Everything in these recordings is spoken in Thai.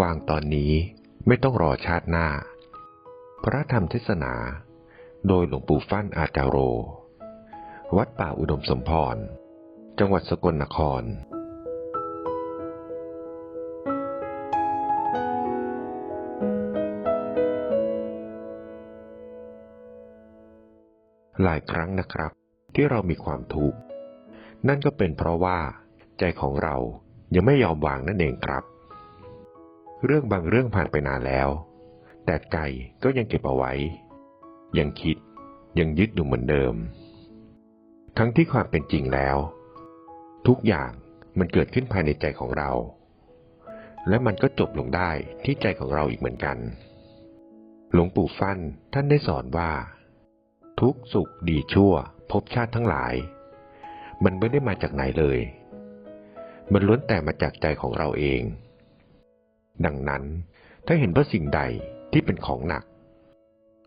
วางตอนนี้ไม่ต้องรอชาติหน้า พระธรรมเทศนา โดยหลวงปู่ฟั่นอาจารโร วัดป่าอุดมสมพร จังหวัดสกลนครหลายครั้งนะครับที่เรามีความทุกข์ นั่นก็เป็นเพราะว่า ใจของเรายังไม่ยอมวางนั่นเองครับ เรื่องบางเรื่องผ่านไปนานแล้ว แต่ใจก็ยังเก็บเอาไว้ ยังคิดยังยึดอยู่เหมือนเดิม ทั้งที่ความเป็นจริงแล้ว ทุกอย่างมันเกิดขึ้นภายในใจของเรา และมันก็จบลงได้ที่ใจของเราอีกเหมือนกัน หลวงปู่ฟั่นท่านได้สอนว่า ทุกสุขดีชั่วภพชาติทั้งหลาย มันไม่ได้มาจากไหนเลย มันล้วนแต่มาจากใจของเราเอง ดังนั้นถ้าเห็นว่าสิ่งใดที่เป็นของหนัก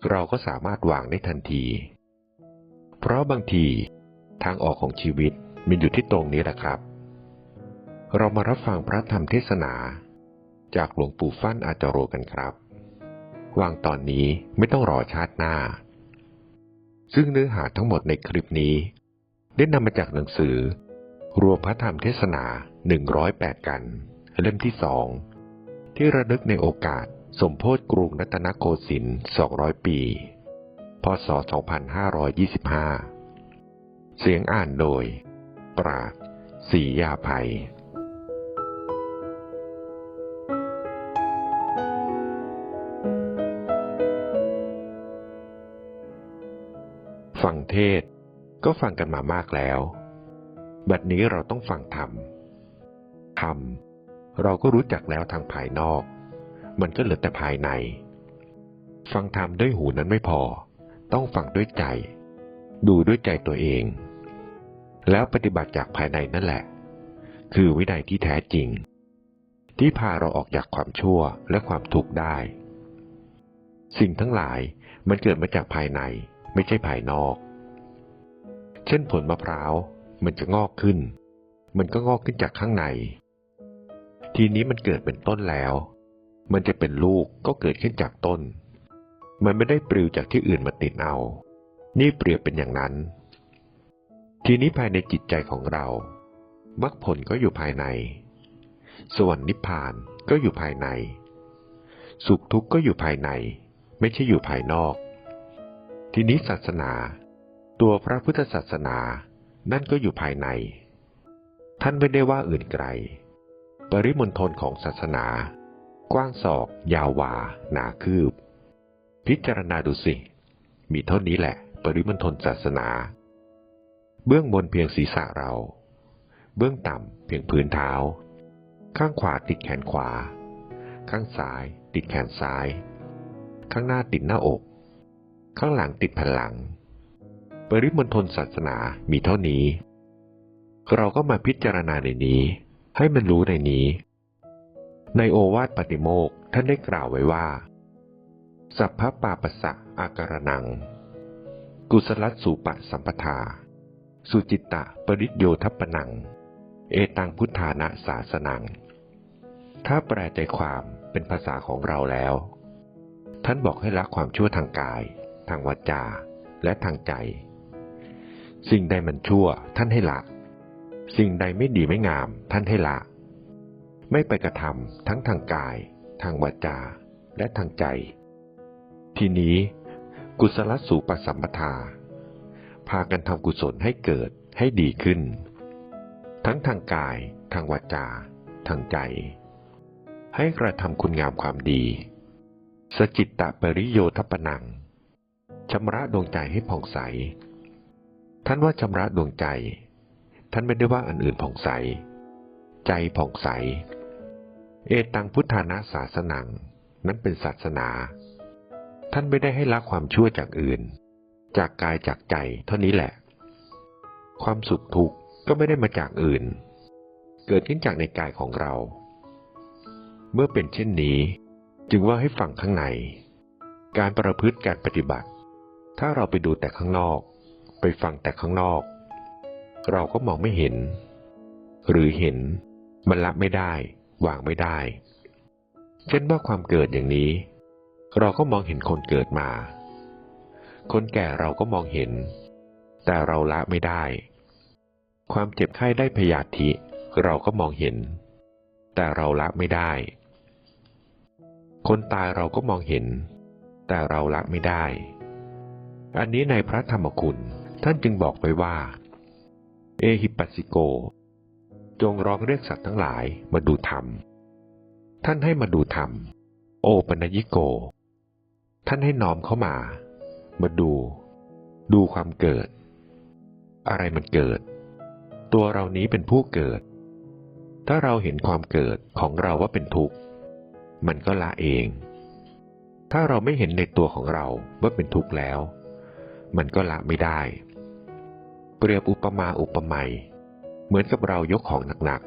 เราก็สามารถวางได้ทันที เพราะบางทีทางออกของชีวิตมันอยู่ที่ตรงนี้แหละครับ เรามารับฟังพระธรรมเทศนา จากหลวงปู่ฟั่นอาจโรกันครับ วางตอนนี้ไม่ต้องรอชาติหน้า ซึ่งเนื้อหาทั้งหมดในคลิปนี้ ได้นำมาจากหนังสือ รวมพระธรรมเทศนา 108 กัน เล่มที่สอง ที่ระลึกในโอกาส สมโพธิกรุงรัตนโกสินทร์ 200 ปี พศ 2525 เสียงอ่านโดย ปราดศรียาภัยฟังเทศก็ฟังกันมามากแล้ว บัดนี้เราต้องฟังธรรม ธรรม เราก็รู้จักแล้วทางภายนอก มันก็เหลือแต่ภายใน ฟังธรรมด้วยหูนั้นไม่พอ ต้องฟังด้วยใจ ดูด้วยใจตัวเอง แล้วปฏิบัติจากภายในนั่นแหละ คือวินัยที่แท้จริง ที่พาเราออกจากความชั่วและความทุกข์ได้ สิ่งทั้งหลายมันเกิดมาจากภายในไม่ใช่ภายนอก เช่นผลมะพร้าวมันจะงอกขึ้น มันก็งอกขึ้นจากข้างใน ทีนี้มันเกิดเป็นต้นแล้ว มันจะเป็นลูกก็เกิดขึ้นจากต้น มันไม่ได้ปลิวจากที่อื่นมาติดเอา นี่เปรียบเป็นอย่างนั้น ทีนี้ภายในจิตใจของเรา มรรคผลก็อยู่ภายใน ส่วนนิพพานก็อยู่ภายใน สุขทุกข์ก็อยู่ภายใน ไม่ใช่อยู่ภายนอก ทีนี้ศาสนา ตัวพระพุทธศาสนา นั่นก็อยู่ภายใน ท่านไม่ได้ว่าอื่นไกล ปริมณฑลของศาสนา กว้างศอก ยาววา หนาคืบ พิจารณาดูสิ มีเท่านี้แหละ ปริมณฑลศาสนา เบื้องบนเพียงศีรษะเรา เบื้องต่ำเพียงพื้นเท้า ข้างขวาติดแขนขวา ข้างซ้าย ติดแขนซ้าย ข้างหน้าติดหน้าอก ข้างหลังติดแผ่นหลัง ปริมณฑลศาสนามีเท่านี้ เราก็มาพิจารณาในนี้ ให้มันรู้ในนี้ ในโอวาทปฏิโมกข์ท่านได้กล่าวไว้ว่า สัพพปาปะสะอาการนัง กุสลัสสูปะสัมปทา สุจิตตะปริโยทัปปนัง เอตังพุทธานะสาสนัง ถ้าแปลใจความเป็นภาษาของเราแล้ว ท่านบอกให้ละความชั่วทางกาย ทางวาจา และทางใจ สิ่งใดมันชั่วท่านให้ละ สิ่งใดไม่ดีไม่งาม ท่านให้ละ ไม่ไปกระทำทั้งทางกาย ทางวาจา และทางใจ ทีนี้ กุศลสูปสัมปทา พากันทำกุศลให้เกิดให้ดีขึ้น ทั้งทางกาย ทางวาจา ทางใจ ให้กระทำคุณงามความดี สจิตตะปริโยทปนังชำระดวงใจให้ผ่องใส ท่านว่าชำระดวงใจ ท่านไม่ได้ว่าอันอื่นผ่องใส ใจผ่องใส เอตังพุทธานาศาสนัง นั้นเป็นศาสนา ท่านไม่ได้ให้ละความชั่วจากอื่น จากกายจากใจเท่านี้แหละ ความสุขทุกข์ก็ไม่ได้มาจากอื่น เกิดขึ้นจากในกายของเรา เมื่อเป็นเช่นนี้ จึงว่าให้ฟังข้างใน การประพฤติการปฏิบัติ ถ้าเราไปดูแต่ข้างนอก ไปฟังแต่ข้างนอก เราก็มองไม่เห็น หรือเห็นมันละไม่ได้ วางไม่ได้ เช่นว่าความเกิดอย่างนี้ เราก็มองเห็นคนเกิดมา คนแก่เราก็มองเห็น แต่เราละไม่ได้ ความเจ็บไข้ได้พยาธิเราก็มองเห็น แต่เราละไม่ได้ คนตายเราก็มองเห็น แต่เราละไม่ได้ อันนี้ในพระธรรมคุณท่านจึงบอกไว้ว่า เอหิปัสสิโก จงร้องเรียกสัตว์ทั้งหลายมาดูธรรม ท่านให้มาดูธรรม โอปัญญิโก ท่านให้น้อมเข้ามา มาดู ดูความเกิด อะไรมันเกิด ตัวเรานี้เป็นผู้เกิด ถ้าเราเห็นความเกิดของเราว่าเป็นทุกข์ มันก็ละเอง ถ้าเราไม่เห็นในตัวของเราว่าเป็นทุกข์แล้ว มันก็ละไม่ได้ เปรียบอุปมาอุปไมยเหมือนกับเรายกของหนัก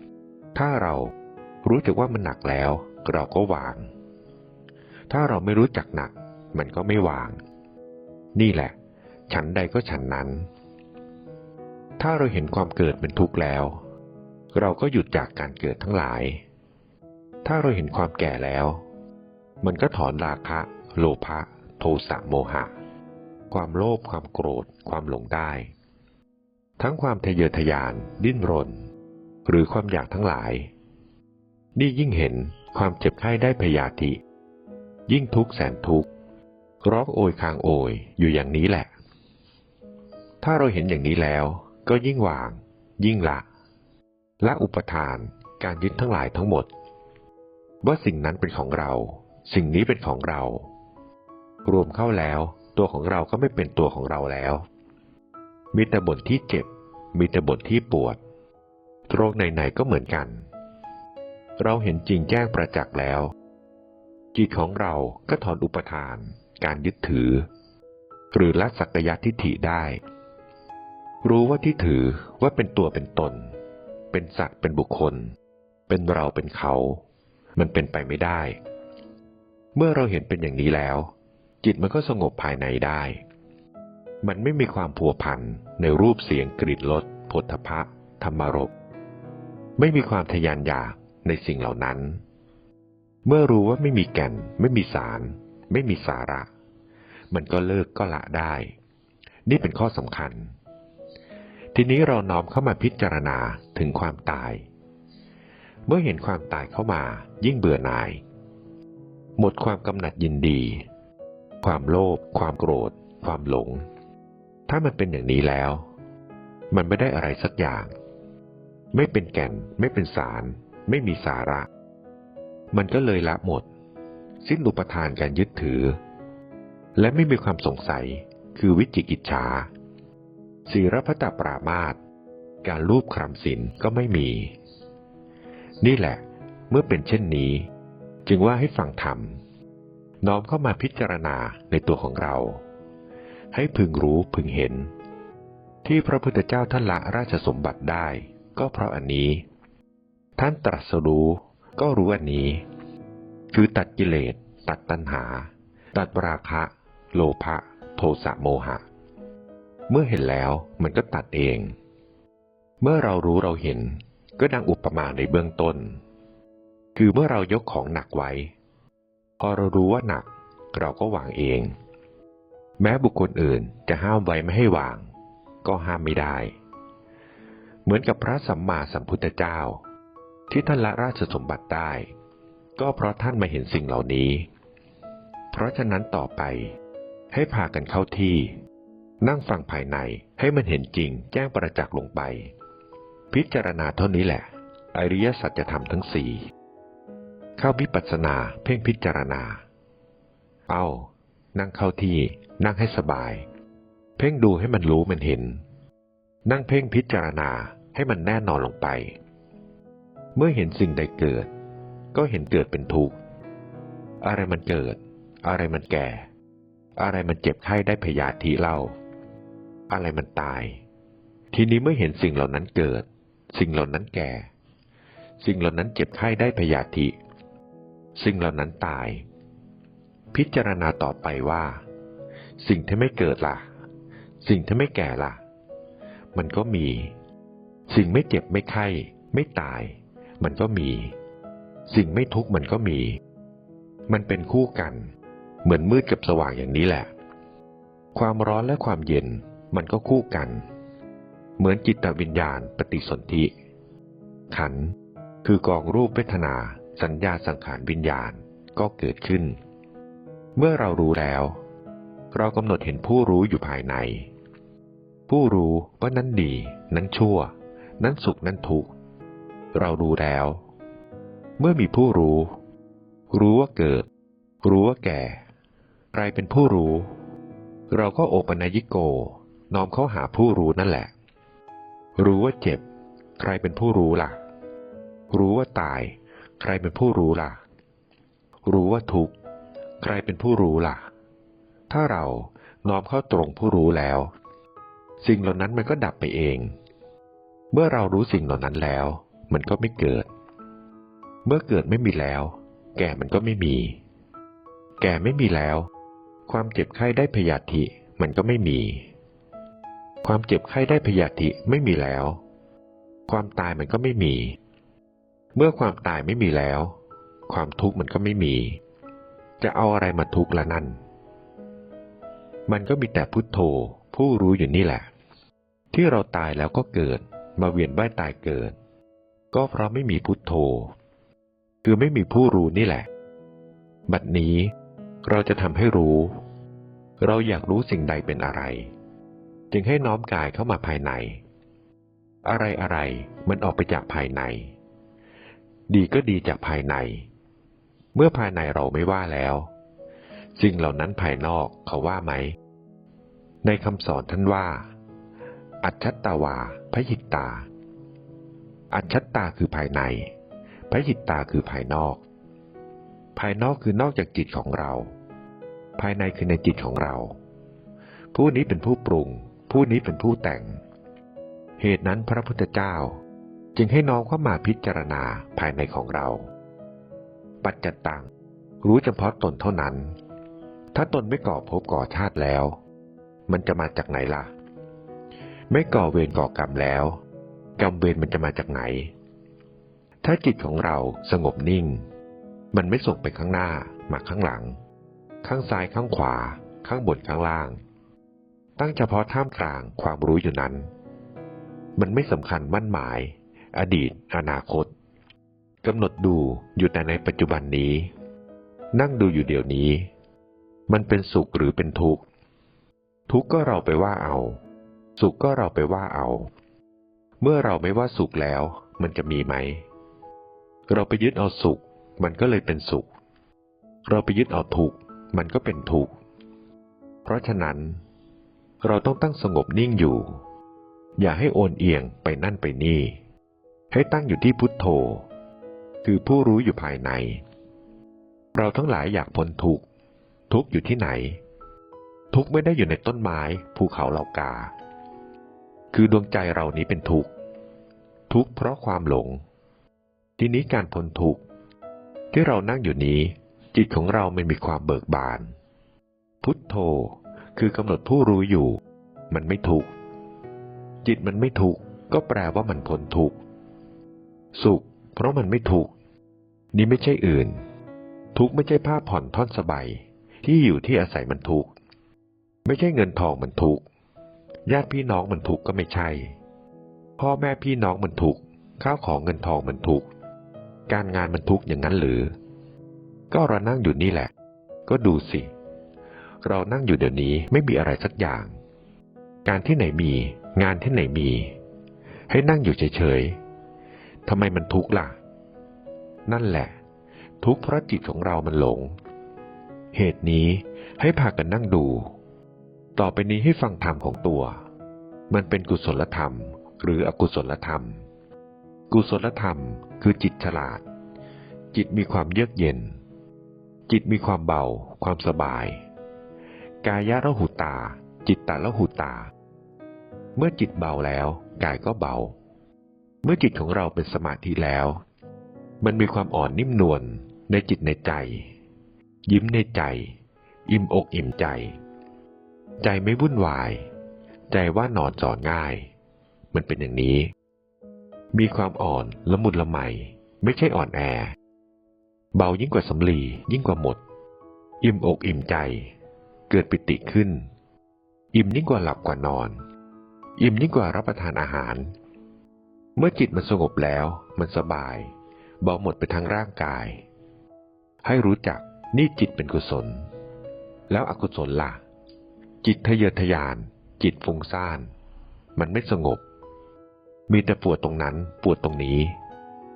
ๆ ถ้าเรารู้จักว่ามันหนักแล้ว เราก็วาง ถ้าเราไม่รู้จักหนัก มันก็ไม่วาง นี่แหละ ฉันใดก็ฉันนั้น ถ้าเราเห็นความเกิดเป็นทุกข์แล้ว เราก็หยุดจากการเกิดทั้งหลาย ถ้าเราเห็นความแก่แล้ว มันก็ถอนราคะ โลภะ โทสะโมหะ ความโลภความโกรธ ความหลงได้ ทั้งความทะเยอทะยาน ดิ้นรน หรือความอยากทั้งหลาย นี่ยิ่งเห็นความเจ็บไข้ได้พยาธิ ยิ่งทุกข์แสนทุกข์ร้องโอยคางโอยอยู่อย่างนี้แหละ ถ้าเราเห็นอย่างนี้แล้ว ก็ยิ่งวาง ยิ่งละ ละอุปทานการยึดทั้งหลายทั้งหมด ว่าสิ่งนั้นเป็นของเรา สิ่งนี้เป็นของเรา รวมเข้าแล้ว ตัวของเราก็ไม่เป็นตัวของเราแล้ว มีแต่บทที่เจ็บ มีแต่บทที่ปวด โรคไหนๆก็เหมือนกัน เราเห็นจริงแจ้งประจักษ์แล้ว จิตของเราก็ถอนอุปทาน การยึดถือ หรือละสักยะทิฏฐิได้ รู้ว่าที่ถือว่าเป็นตัวเป็นตน เป็นสัตว์เป็นบุคคล เป็นเราเป็นเขา มันเป็นไปไม่ได้ เมื่อเราเห็นเป็นอย่างนี้แล้ว จิตมันก็สงบภายในได้ มันไม่มีความผัวพันในรูปเสียงกลิ่นรสผลทพะ ธรรมรมไม่มีความทยานอยากในสิ่งเหล่านั้น เมื่อรู้ว่าไม่มีแก่น ไม่มีสาร ไม่มีสาระ มันก็เลิกก็ละได้ นี่เป็นข้อสำคัญ ทีนี้เราน้อมเข้ามาพิจารณาถึงความตาย เมื่อเห็นความตายเข้ามายิ่งเบื่อหน่าย หมดความกำหนัดยินดี ความโลภความโกรธ ความหลง ถ้ามันเป็นอย่างนี้แล้ว มันไม่ได้อะไรสักอย่าง ไม่เป็นแก่น ไม่เป็นสาร ไม่มีสาระ มันก็เลยละหมด สิ้นอุปทานการยึดถือ และไม่มีความสงสัยคือวิจิกิจฉาศีรพัตปรามาตการรูปคำสินก็ไม่มี นี่แหละ เมื่อเป็นเช่นนี้ จึงว่าให้ฟังธรรมน้อมเข้ามาพิจารณาในตัวของเรา ให้พึงรู้พึงเห็น ที่พระพุทธเจ้าท่านละราชสมบัติได้ ก็เพราะอันนี้ ท่านตรัสรู้ก็รู้อันนี้ คือตัดกิเลส ตัดตัณหา ตัดราคะ โลภะโทสะโมหะ เมื่อเห็นแล้วมันก็ตัดเอง เมื่อเรารู้เราเห็นก็ดังอุปมาในเบื้องต้น คือเมื่อเรายกของหนักไว้ พอเรารู้ว่าหนักเราก็วางเอง แม้บุคคลอื่นจะห้ามไว้ไม่ให้วาง ก็ห้ามไม่ได้ เหมือนกับพระสัมมาสัมพุทธเจ้า ที่ท่านละราชสมบัติได้ ก็เพราะท่านมาเห็นสิ่งเหล่านี้ เพราะฉะนั้นต่อไป ให้พากันเข้าที่ นั่งฟังภายในให้มันเห็นจริงแจ้งประจักษ์ลงไป พิจารณาเท่านี้แหละ อริยสัจจะทำทั้งสี่เข้าวิปัสสนาเพ่งพิจารณา เอา นั่งเข้าที่ นั่งให้สบาย เพ่งดูให้มันรู้มันเห็น นั่งเพ่งพิจารณาให้มันแน่นอนลงไป เมื่อเห็นสิ่งใดเกิด ก็เห็นเกิดเป็นทุกข์ อะไรมันเกิด อะไรมันแก่ อะไรมันเจ็บไข้ได้พยาธิเล่า อะไรมันตาย ทีนี้เมื่อเห็นสิ่งเหล่านั้นเกิด สิ่งเหล่านั้นแก่ สิ่งเหล่านั้นเจ็บไข้ได้พยาธิ สิ่งเหล่านั้นตาย พิจารณาต่อไปว่า สิ่งที่ไม่เกิดล่ะ สิ่งที่ไม่แก่ล่ะ มันก็มี สิ่งไม่เจ็บไม่ไข้ ไม่ตาย มันก็มี สิ่งไม่ทุกข์มันก็มี มันเป็นคู่กัน เหมือนมืดกับสว่างอย่างนี้แหละ ความร้อนและความเย็นมันก็คู่กัน เหมือนจิตวิญญาณปฏิสนธิ ขันคือกองรูปเวทนา สัญญาสังขารวิญญาณก็เกิดขึ้น เมื่อเรารู้แล้ว เรากำหนดเห็นผู้รู้อยู่ภายใน ผู้รู้ว่านั้นดี นั้นชั่ว นั้นสุขนั้นทุกข์เรารู้แล้ว เมื่อมีผู้รู้ รู้ว่าเกิด รู้ว่าแก่ ใครเป็นผู้รู้ เราก็โอปัญญิโก น้อมเข้าหาผู้รู้นั่นแหละ รู้ว่าเจ็บ ใครเป็นผู้รู้ล่ะ รู้ว่าตาย ใครเป็นผู้รู้ล่ะ รู้ว่าทุกข์ ใครเป็นผู้รู้ล่ะ ถ้าเราน้อมเข้าตรงผู้รู้แล้ว สิ่งเหล่านั้นมันก็ดับไปเอง เมื่อเรารู้สิ่งเหล่านั้นแล้ว มันก็ไม่เกิด เมื่อเกิดไม่มีแล้ว แก่มันก็ไม่มี แก่ไม่มีแล้ว ความเจ็บไข้ได้พยาธิมันก็ไม่มี ความเจ็บไข้ได้พยาธิไม่มีแล้ว ความตายมันก็ไม่มี เมื่อความตายไม่มีแล้ว ความทุกข์มันก็ไม่มี จะเอาอะไรมาทุกข์ละนั่น มันก็มีแต่พุทโธ ผู้รู้อยู่นี่แหละ ที่เราตายแล้วก็เกิด มาเวียนว่ายตายเกิด ก็เพราะไม่มีพุทโธ คือไม่มีผู้รู้นี่แหละ บัดนี้เราจะทำให้รู้ เราอยากรู้สิ่งใดเป็นอะไร จึงให้น้อมกายเข้ามาภายใน อะไรอะไรมันออกไปจากภายใน ดีก็ดีจากภายใน เมื่อภายในเราไม่ว่าแล้วสิ่งเหล่านั้นภายนอกเขาว่าไหม ในคำสอนท่านว่า อัจฉตาวาพหิตตา อัจฉตาคือภายในพหิตตาคือภายนอก ภายนอกคือนอกจากจิตของเรา ภายในคือในจิตของเรา ผู้นี้เป็นผู้ปรุง ผู้นี้เป็นผู้แต่ง เหตุนั้นพระพุทธเจ้าจึงให้น้องเข้ามาพิจารณาภายในของเรา ปัจจตัง รู้เฉพาะตนเท่านั้น ถ้าตนไม่ก่อภพก่อชาติแล้ว มันจะมาจากไหนล่ะ ไม่ก่อเวรก่อกรรมแล้ว กรรมเวรมันจะมาจากไหน ถ้าจิตของเราสงบนิ่ง มันไม่ส่งไปข้างหน้ามาข้างหลัง ข้างซ้ายข้างขวา ข้างบนข้างล่าง ตั้งเฉพาะท่ามกลางความรู้อยู่นั้น มันไม่สำคัญมั่นหมาย อดีต อนาคต กำหนดดูอยู่แต่ในปัจจุบันนี้ นั่งดูอยู่เดี๋ยวนี้ มันเป็นสุขหรือเป็นทุกข์ ทุกข์ก็เราไปว่าเอา สุขก็เราไปว่าเอา เมื่อเราไม่ว่าสุขแล้ว มันจะมีไหม เราไปยึดเอาสุข มันก็เลยเป็นสุข เราไปยึดเอาทุกข์ มันก็เป็นทุกข์ เพราะฉะนั้น เราต้องตั้งสงบนิ่งอยู่ อย่าให้โอนเอียงไปนั่นไปนี่ ให้ตั้งอยู่ที่พุทโธ คือผู้รู้อยู่ภายใน เราทั้งหลายอยากพ้นทุกข์ทุกข์อยู่ที่ไหน ทุกข์ไม่ได้อยู่ในต้นไม้ ภูเขาเหล่ากา คือดวงใจเรานี้เป็นทุกข์ทุกข์เพราะความหลง ทีนี้การพ้นทุกข์ที่เรานั่งอยู่นี้ จิตของเราไม่มีความเบิกบาน พุทโธคือกำหนดผู้รู้อยู่ มันไม่ทุกข์จิตมันไม่ทุกข์ก็แปลว่ามันพ้นทุกข์สุข เพราะมันไม่ทุกนี่ไม่ใช่อื่น ทุกไม่ใช่ผ้าผ่อนท่อนสบายที่อยู่ที่อาศัยมันทุกไม่ใช่เงินทองมันทุกญาติพี่น้องมันทุกก็ไม่ใช่ พ่อแม่พี่น้องมันทุกข้าวของเงินทองมันทุกการงานมันทุกอย่างนั้นหรือ ก็เรานั่งอยู่นี่แหละ ก็ดูสิ เรานั่งอยู่เดี๋ยวนี้ไม่มีอะไรสักอย่าง การที่ไหนมี งานที่ไหนมี ให้นั่งอยู่เฉยๆ ทำไมมันทุกข์ล่ะ นั่นแหละ ทุกข์เพราะจิตของเรามันหลง เหตุนี้ให้พากันนั่งดู ต่อไปนี้ให้ฟังธรรมของตัว มันเป็นกุศลธรรม หรืออกุศลธรรม กุศลธรรมคือจิตฉลาด จิตมีความเยือกเย็น จิตมีความเบา ความสบาย กายะระหุตา จิตตะระหุตา เมื่อจิตเบาแล้ว กายก็เบา เมื่อจิตของเราเป็นสมาธิแล้ว มันมีความอ่อนนิ่มนวลในจิตในใจ ยิ้มในใจ อิ่มอกอิ่มใจ ใจไม่วุ่นวาย ใจว่านอนสอนง่าย มันเป็นอย่างนี้ มีความอ่อนละมุนละไมไม่ใช่อ่อนแอ เบายิ่งกว่าสำลียิ่งกว่าหมด อิ่มอกอิ่มใจ เกิดปิติขึ้น อิ่มยิ่งกว่าหลับกว่านอน อิ่มยิ่งกว่ารับประทานอาหาร เมื่อจิตมันสงบแล้ว มันสบายเบาหมดไปทั้งร่างกาย ให้รู้จักนี่จิตเป็นกุศล แล้วอกุศลล่ะ จิตทะเยอทะยาน จิตฟุ้งซ่าน มันไม่สงบ มีแต่ปวดตรงนั้นปวดตรงนี้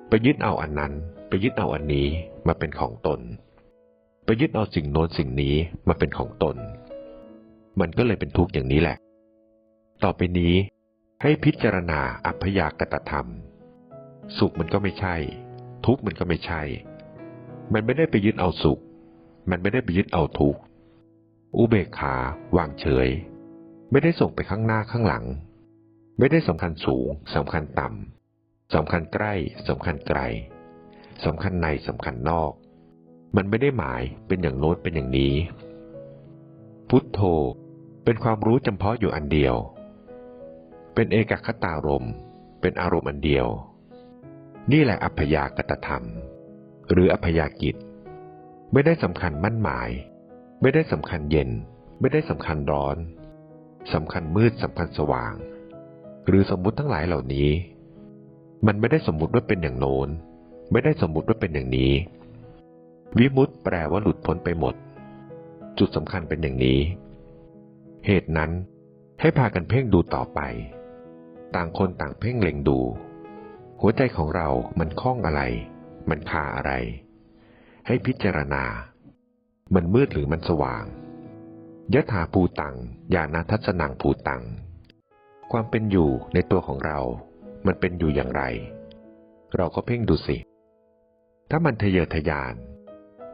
ไปยึดเอาอันนั้น ไปยึดเอาอันนี้มาเป็นของตน ไปยึดเอาสิ่งโน้นสิ่งนี้มาเป็นของตน มันก็เลยเป็นทุกข์อย่างนี้แหละ ต่อไปนี้ ให้พิจารณาอัพยากตธรรม สุขมันก็ไม่ใช่ ทุกข์มันก็ไม่ใช่ มันไม่ได้ไปยึดเอาสุข มันไม่ได้ไปยึดเอาทุกข์อุเบกขาวางเฉย ไม่ได้ส่งไปข้างหน้าข้างหลัง ไม่ได้สำคัญสูงสำคัญต่ำสำคัญใกล้สำคัญไกลสำคัญในสำคัญนอก มันไม่ได้หมายเป็นอย่างโน้นเป็นอย่างนี้ พุทโธเป็นความรู้จำเพาะอยู่อันเดียว เป็นเอกคตารมณ์เป็นอารมณ์อันเดียว นี่แหละอัพยากตธรรม หรืออัพยากิจ ไม่ได้สำคัญมั่นหมาย ไม่ได้สำคัญเย็น ไม่ได้สำคัญร้อนสำคัญมืดสำคัญสว่าง หรือสมมุติทั้งหลายเหล่านี้ มันไม่ได้สมมุติว่าเป็นอย่างโน้น ไม่ได้สมมุติว่าเป็นอย่างนี้ วิมุตต์แปลว่าหลุดพ้นไปหมด จุดสำคัญเป็นอย่างนี้ เหตุนั้นให้พากันเพ่งดูต่อไป ต่างคนต่างเพ่งเล็งดู หัวใจของเรามันคล้องอะไร มันคาอะไร ให้พิจารณา มันมืดหรือมันสว่างยะถาภูตังญาณทัศนังภูตัง ความเป็นอยู่ในตัวของเรา มันเป็นอยู่อย่างไร เราก็เพ่งดูสิ ถ้ามันทะเยอทะยาน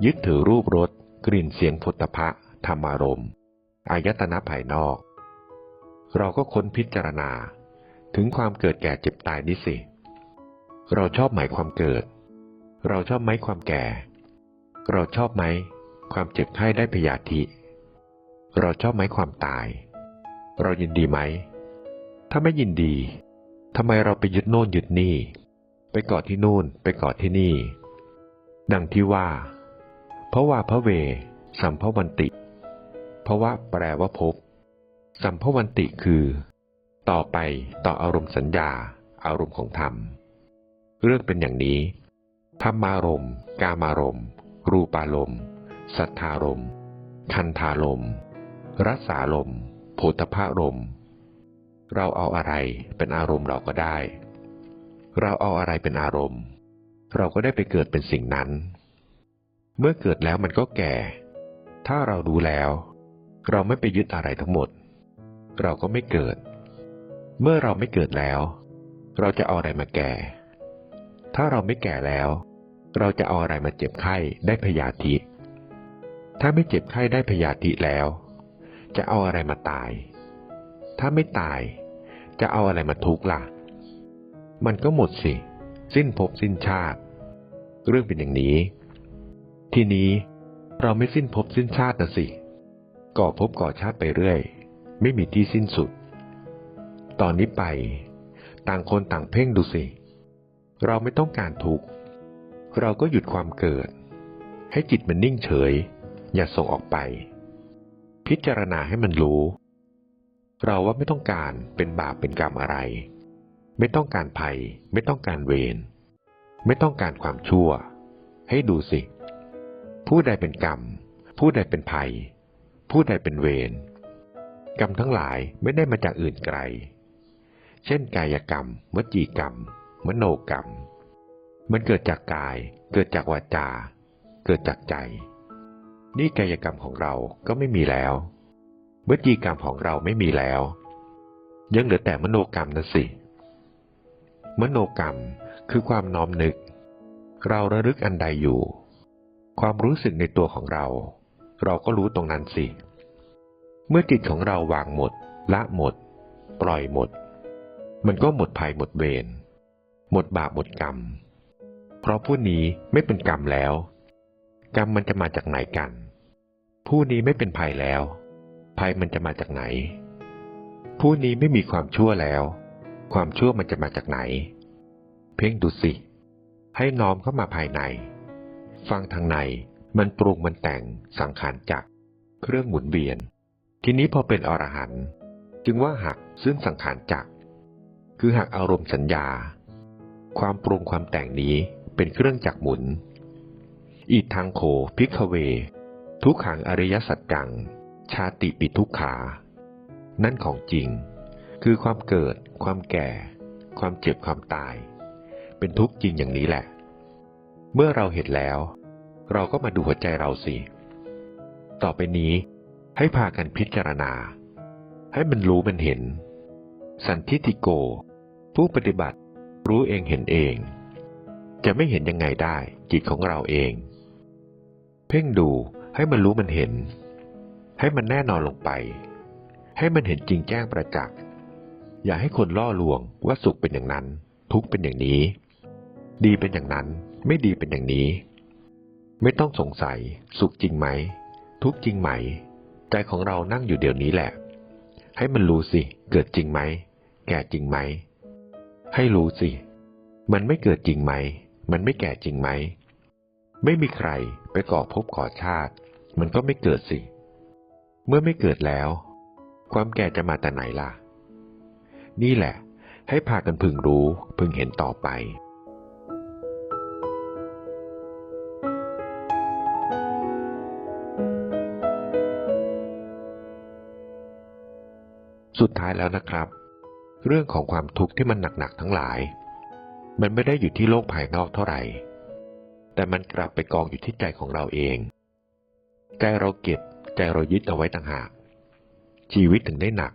ยึดถือรูปรสกลิ่นเสียงพุทธะธรรมารมณ์อายตนะภายนอก เราก็ค้นพิจารณา ถึงความเกิดแก่เจ็บตายนี้สิ เราชอบหมายความเกิด เราชอบไหมความแก่ เราชอบไหม ความเจ็บไข้ได้พยาธิ เราชอบไหมความตาย เรายินดีไหม ถ้าไม่ยินดีทำไมเราไปยึดโน่นยึดนี่ ไปเกาะที่นู่น ไปเกาะที่นี่ ดังที่ว่าเพราะว่าพระเว สัมภวันติ เพราะว่าแปลว่าพบ สัมภวันติคือ ต่อไปต่ออารมณ์สัญญา อารมณ์ของธรรม เรื่องเป็นอย่างนี้ธรรมารมณ์ กามารมณ์ รูปารมณ์ สัทธารมณ์ คันธารมณ์รสารมณ์โพธพารมณ์ เราเอาอะไรเป็นอารมณ์เราก็ได้ เราเอาอะไรเป็นอารมณ์ เราก็ได้ไปเกิดเป็นสิ่งนั้น เมื่อเกิดแล้วมันก็แก่ ถ้าเรารู้แล้ว เราไม่ไปยึดอะไรทั้งหมด เราก็ไม่เกิด เมื่อเราไม่เกิดแล้ว เราจะเอาอะไรมาแก่ ถ้าเราไม่แก่แล้ว เราจะเอาอะไรมาเจ็บไข้ได้พยาธิ ถ้าไม่เจ็บไข้ได้พยาธิแล้ว จะเอาอะไรมาตาย ถ้าไม่ตาย จะเอาอะไรมาทุกข์ล่ะ มันก็หมดสิ สิ้นภพสิ้นชาติ เรื่องเป็นอย่างนี้ ทีนี้เราไม่สิ้นภพสิ้นชาตินะสิ ก่อภพก่อชาติไปเรื่อย ไม่มีที่สิ้นสุด ตอนนี้ไป ต่างคนต่างเพ่งดูสิ เราไม่ต้องการทุกข์ เราก็หยุดความเกิด ให้จิตมันนิ่งเฉย อย่าส่งออกไป พิจารณาให้มันรู้ เราว่าไม่ต้องการเป็นบาปเป็นกรรมอะไร ไม่ต้องการภัย ไม่ต้องการเวรไม่ต้องการความชั่ว ให้ดูสิ ผู้ใดเป็นกรรม ผู้ใดเป็นภัย ผู้ใดเป็นเวรกรรมทั้งหลายไม่ได้มาจากอื่นไกล เช่นกายกรรมวจีกรรม มโนกรรม มันเกิดจากกาย เกิดจากวาจา เกิดจากใจ นี่กายกรรมของเราก็ไม่มีแล้ววจีกรรมของเราไม่มีแล้ว ยังเหลือแต่มโนกรรมนะสิ มโนกรรมคือความน้อมนึก เราระลึกอันใดอยู่ ความรู้สึกในตัวของเรา เราก็รู้ตรงนั้นสิ เมื่อจิตของเราวางหมด ละหมด ปล่อยหมด มันก็หมดภัยหมดเวรหมดบาปหมดกรรม เพราะผู้นี้ไม่เป็นกรรมแล้ว กรรมมันจะมาจากไหนกัน ผู้นี้ไม่เป็นภัยแล้ว ภัยมันจะมาจากไหน ผู้นี้ไม่มีความชั่วแล้ว ความชั่วมันจะมาจากไหน เพ่งดูสิ ให้น้อมเข้ามาภายใน ฟังทางในมันปรุงมันแต่งสังขารจักเครื่องหมุนเวียน ทีนี้พอเป็นอรหันต์จึงว่าหักซึ่งสังขารจักร คือหักอารมณ์สัญญา ความปรุงความแต่งนี้เป็นเครื่องจักรหมุน อีทางโขพิกเว ทุกขังอริยสัจจัง ชาติปิทุกขา นั่นของจริง คือความเกิด ความแก่ ความเจ็บความตาย เป็นทุกข์จริงอย่างนี้แหละ เมื่อเราเห็นแล้ว เราก็มาดูหัวใจเราสิ ต่อไปนี้ให้พากันพิจารณา ให้มันรู้มันเห็น สันทิติโก ผู้ปฏิบัติรู้เองเห็นเอง จะไม่เห็นยังไงได้จิตของเราเอง เพ่งดูให้มันรู้มันเห็น ให้มันแน่นอนลงไป ให้มันเห็นจริงแจ้งประจักษ์อย่าให้คนล่อลวงว่าสุขเป็นอย่างนั้น ทุกข์เป็นอย่างนี้ ดีเป็นอย่างนั้นไม่ดีเป็นอย่างนี้ ไม่ต้องสงสัย สุขจริงไหม ทุกข์จริงไหม ใจของเรานั่งอยู่เดี๋ยวนี้แหละ ให้มันรู้สิ เกิดจริงไหม แก่จริงไหม ให้รู้สิ มันไม่เกิดจริงไหม มันไม่แก่จริงไหม ไม่มีใครไปก่อภพก่อชาติ มันก็ไม่เกิดสิ เมื่อไม่เกิดแล้ว ความแก่จะมาแต่ไหนล่ะ นี่แหละ ให้พากันพึงรู้พึงเห็นต่อไป สุดท้ายแล้วนะครับ เรื่องของความทุกข์ที่มันหนักๆทั้งหลาย มันไม่ได้อยู่ที่โลกภายนอกเท่าไหร่ แต่มันกลับไปกองอยู่ที่ใจของเราเอง ใจเราเก็บใจเรายึดเอาไว้ต่างหาก ชีวิตถึงได้หนัก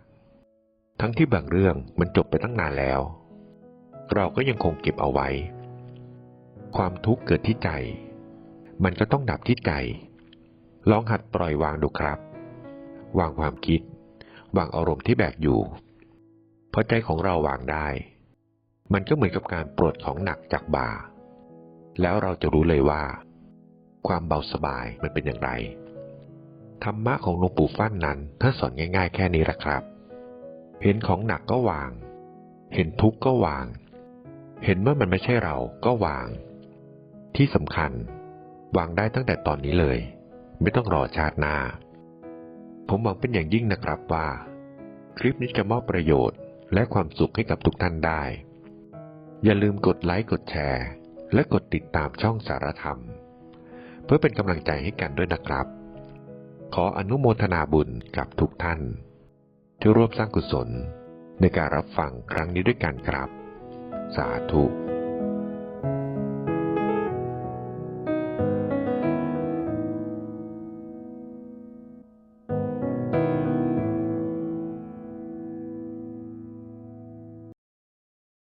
ทั้งที่บางเรื่องมันจบไปตั้งนานแล้ว เราก็ยังคงเก็บเอาไว้ ความทุกข์เกิดที่ใจ มันก็ต้องดับที่ใจลองหัดปล่อยวางดูครับ วางความคิด วางอารมณ์ที่แบกอยู่พอใจของเราวางได้ มันก็เหมือนกับการปลดของหนักจากบ่า แล้วเราจะรู้เลยว่า ความเบาสบายมันเป็นอย่างไร ธรรมะของหลวงปู่ฟั่นนั้นท่านสอนง่าย ๆ แค่นี้แหละครับ เห็นของหนักก็วาง เห็นทุกข์ก็วาง เห็นว่ามันไม่ใช่เราก็วาง ที่สำคัญ วางได้ตั้งแต่ตอนนี้เลย ไม่ต้องรอชาติหน้า ผมหวังเป็นอย่างยิ่งนะครับว่า คลิปนี้จะมอบประโยชน์และความสุขให้กับทุกท่านได้ อย่าลืมกดไลค์กดแชร์ และกดติดตามช่องสารธรรม เพื่อเป็นกำลังใจให้กันด้วยนะครับ ขออนุโมทนาบุญกับทุกท่าน ที่ร่วมสร้างกุศลในการรับฟังครั้งนี้ด้วยกันครับ สาธุ